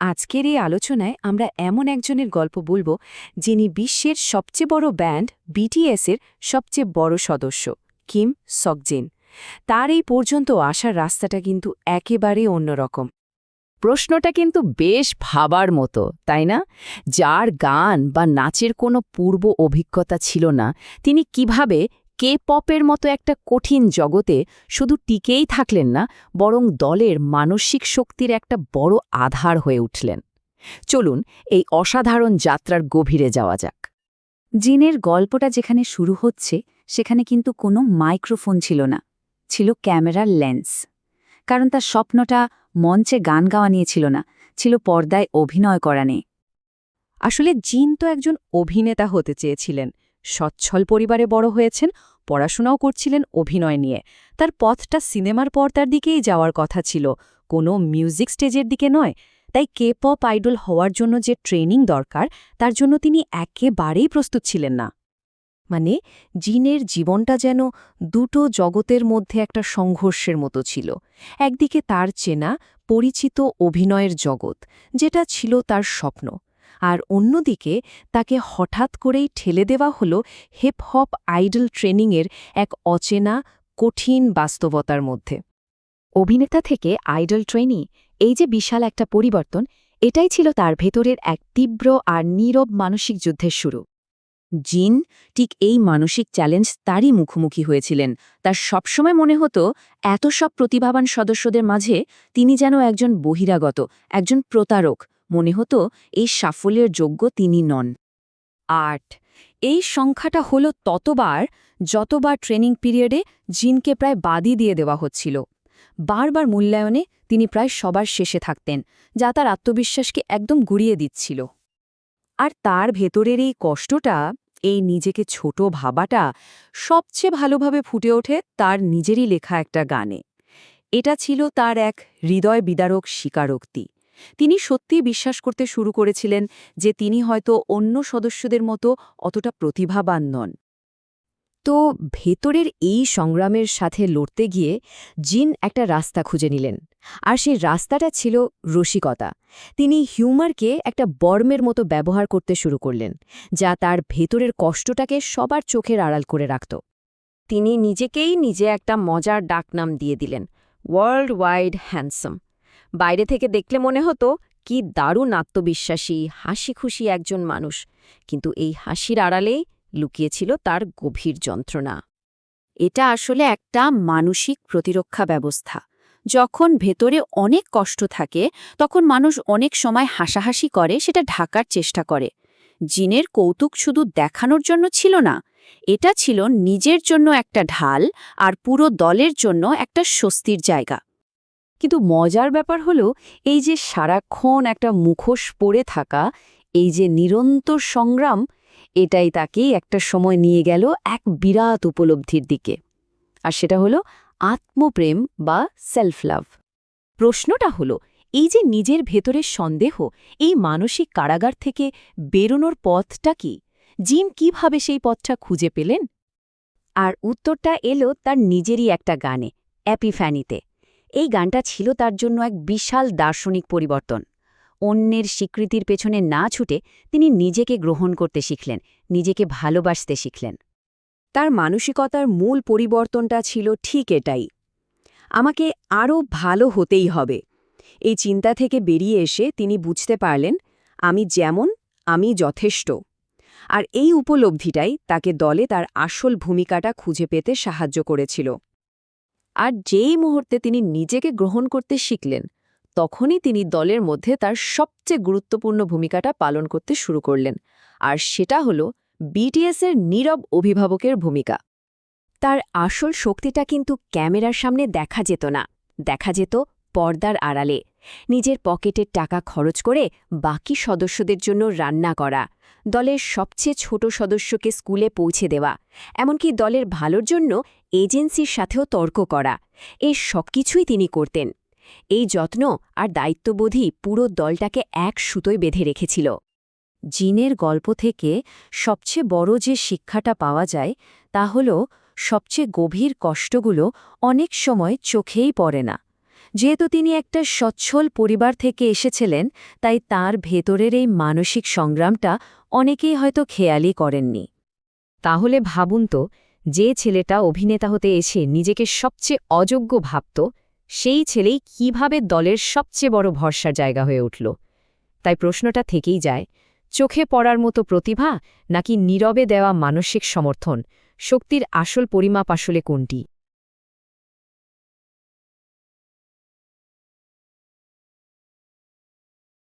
আজকের এই আলোচনায় আমরা এমন একজনের গল্প বলব যিনি বিশ্বের সবচেয়ে বড় ব্যান্ড বিটিএসের সবচেয়ে বড় সদস্য, কিম সকজিন। তার এই পর্যন্ত আসার রাস্তাটা কিন্তু একেবারে অন্যরকম। প্রশ্নটা কিন্তু বেশ ভাবার মতো, তাই না? যার গান বা নাচের কোনো পূর্ব অভিজ্ঞতা ছিল না, তিনি কীভাবে কে পপের মতো একটা কঠিন জগতে শুধু টিকেই থাকলেন না, বরং দলের মানসিক শক্তির একটা বড় আধার হয়ে উঠলেন। চলুন এই অসাধারণ যাত্রার গভীরে যাওয়া যাক। জিনের গল্পটা যেখানে শুরু হচ্ছে, সেখানে কিন্তু কোনো মাইক্রোফোন ছিল না, ছিল ক্যামেরার লেন্স। কারণ তার স্বপ্নটা মঞ্চে গান গাওয়া নিয়ে ছিল না, ছিল পর্দায় অভিনয় করা নিয়ে। আসলে জিন তো একজন অভিনেতা হতে চেয়েছিলেন সচ্ছল পরিবারে বড় হয়েছেন, পড়াশোনাও করছিলেন অভিনয় নিয়ে। তার পথটা সিনেমার পর্দার দিকেই যাওয়ার কথা ছিল। কোনো মিউজিক স্টেজের দিকে নয়। তাই কে পপ আইডল হওয়ার জন্য যে ট্রেনিং দরকার, তার জন্য তিনি একেবারেই প্রস্তুত ছিলেন না। মানে জিনের জীবনটা যেন দুটো জগতের মধ্যে একটা সংঘর্ষের মতো ছিল। একদিকে তার চেনা, পরিচিত অভিনয়ের জগৎ, যেটা ছিল তার স্বপ্ন। আর অন্যদিকে তাকে হঠাৎ করেই ঠেলে দেওয়া হল হিপ হপ আইডল ট্রেনিংয়ের এক অচেনা, কঠিন বাস্তবতার মধ্যে। অভিনেতা থেকে আইডল ট্রেনি, এই যে বিশাল একটা পরিবর্তন, এটাই ছিল তার ভেতরের এক তীব্র আর নীরব মানসিক যুদ্ধের শুরু। জিন ঠিক এই মানসিক চ্যালেঞ্জ তারই মুখোমুখি হয়েছিলেন। তার সবসময় মনে হতো, এত সব প্রতিভাবান সদস্যদের মাঝে তিনি যেন একজন বহিরাগত, একজন প্রতারক মনে হতো এই সাফল্যের যোগ্য তিনি নন। আট, এই সংখ্যাটা হল ততবার, যতবার ট্রেনিং পিরিয়ডে জিনকে প্রায় বাদই দিয়ে দেওয়া হচ্ছিল। বারবার মূল্যায়নে তিনি প্রায় সবার শেষে থাকতেন, যা তার আত্মবিশ্বাসকে একদম গুড়িয়ে দিচ্ছিল। আর তার ভেতরের এই কষ্টটা, এই নিজেকে ছোট ভাবাটা সবচেয়ে ভালোভাবে ফুটে ওঠে তার নিজেরই লেখা একটা গানে। এটা ছিল তার এক হৃদয় বিদারক স্বীকারোক্তি। তিনি সত্যিই বিশ্বাস করতে শুরু করেছিলেন যে তিনি হয়তো অন্য সদস্যদের মতো অতটা প্রতিভাবান নন। তো ভেতরের এই সংগ্রামের সাথে লড়তে গিয়ে জিন একটা রাস্তা খুঁজে নিলেন, আর সেই রাস্তাটা ছিল রসিকতা। তিনি হিউমারকে একটা বর্মের মতো ব্যবহার করতে শুরু করলেন, যা তার ভেতরের কষ্টটাকে সবার চোখের আড়াল করে রাখত। তিনি নিজেকেই নিজে একটা মজার ডাকনাম দিয়ে দিলেন ওয়ার্ল্ড ওয়াইড হ্যান্ডসাম বাইরে থেকে দেখলে মনে হতো, কি দারুণ আত্মবিশ্বাসী হাসি খুশি একজন মানুষ। কিন্তু এই হাসির আড়ালেই লুকিয়েছিল তার গভীর যন্ত্রণা। এটা আসলে একটা মানসিক প্রতিরক্ষা ব্যবস্থা। যখন ভেতরে অনেক কষ্ট থাকে, তখন মানুষ অনেক সময় হাসাহাসি করে, সেটা ঢাকার চেষ্টা করে। জিনের কৌতুক শুধু দেখানোর জন্য ছিল না, এটা ছিল নিজের জন্য একটা ঢাল আর পুরো দলের জন্য একটা স্বস্তির জায়গা। কিন্তু মজার ব্যাপার হলো, এই যে সারাক্ষণ একটা মুখোশ পড়ে থাকা, এই যে নিরন্তর সংগ্রাম, এটাই তাকে একটা সময় নিয়ে গেল এক বিরাট উপলব্ধির দিকে। আর সেটা হলো আত্মপ্রেম বা সেলফ লাভ প্রশ্নটা হলো, এই যে নিজের ভেতরের সন্দেহ, এই মানসিক কারাগার থেকে বেরোনোর পথটা কি? জিম কীভাবে সেই পথটা খুঁজে পেলেন? আর উত্তরটা এলো তার নিজেরই একটা গানে অ্যাপিফ্যানিতে এই গানটা ছিল তার জন্য এক বিশাল দার্শনিক পরিবর্তন। অন্যের স্বীকৃতির পেছনে না ছুটে তিনি নিজেকে গ্রহণ করতে শিখলেন, নিজেকে ভালোবাসতে শিখলেন। তার মানসিকতার মূল পরিবর্তনটা ছিল ঠিক এটাই। আমাকে আরও ভালো হতেই হবে। এই চিন্তা থেকে বেরিয়ে এসে তিনি বুঝতে পারলেন, আমি যেমন, আমি যথেষ্ট। আর এই উপলব্ধিটাই তাকে দলে তার আসল ভূমিকাটা খুঁজে পেতে সাহায্য করেছিল। আর যেই মুহূর্তে তিনি নিজেকে গ্রহণ করতে শিখলেন, তখনই তিনি দলের মধ্যে তার সবচেয়ে গুরুত্বপূর্ণ ভূমিকাটা পালন করতে শুরু করলেন। আর সেটা হল বিটিএসের নীরব অভিভাবকের ভূমিকা। তার আসল শক্তিটা কিন্তু ক্যামেরার সামনে দেখা যেত না, দেখা যেত পর্দার আড়ালে। নিজের পকেটের টাকা খরচ করে বাকি সদস্যদের জন্য রান্না করা, দলের সবচেয়ে ছোট সদস্যকে স্কুলে পৌঁছে দেওয়া, এমনকি দলের ভালোর জন্য এজেন্সির সাথেও তর্ক করা, এ সবকিছুই তিনি করতেন। এই যত্ন আর দায়িত্ববোধই পুরো দলটাকে এক সুতোয় বেঁধে রেখেছিল। জিনের গল্প থেকে সবচেয়ে বড় যে শিক্ষাটা পাওয়া যায়, তা হল সবচেয়ে গভীর কষ্টগুলো অনেক সময় চোখেই পড়ে না। যেহেতু তিনি একটা সচ্ছল পরিবার থেকে এসেছিলেন, তাই তার ভেতরের এই মানসিক সংগ্রামটা অনেকেই হয়তো খেয়ালই করেননি। তাহলে ভাবুন তো, যে ছেলেটা অভিনেতা হতে এসে নিজেকে সবচেয়ে অযোগ্য ভাবত, সেই ছেলেই কীভাবে দলের সবচেয়ে বড় ভরসার জায়গা হয়ে উঠল? তাই প্রশ্নটা থেকেই যায়, চোখে পড়ার মতো প্রতিভা নাকি নীরবে দেওয়া মানসিক সমর্থন, শক্তির আসল পরিমাপ আসলে কোনটি?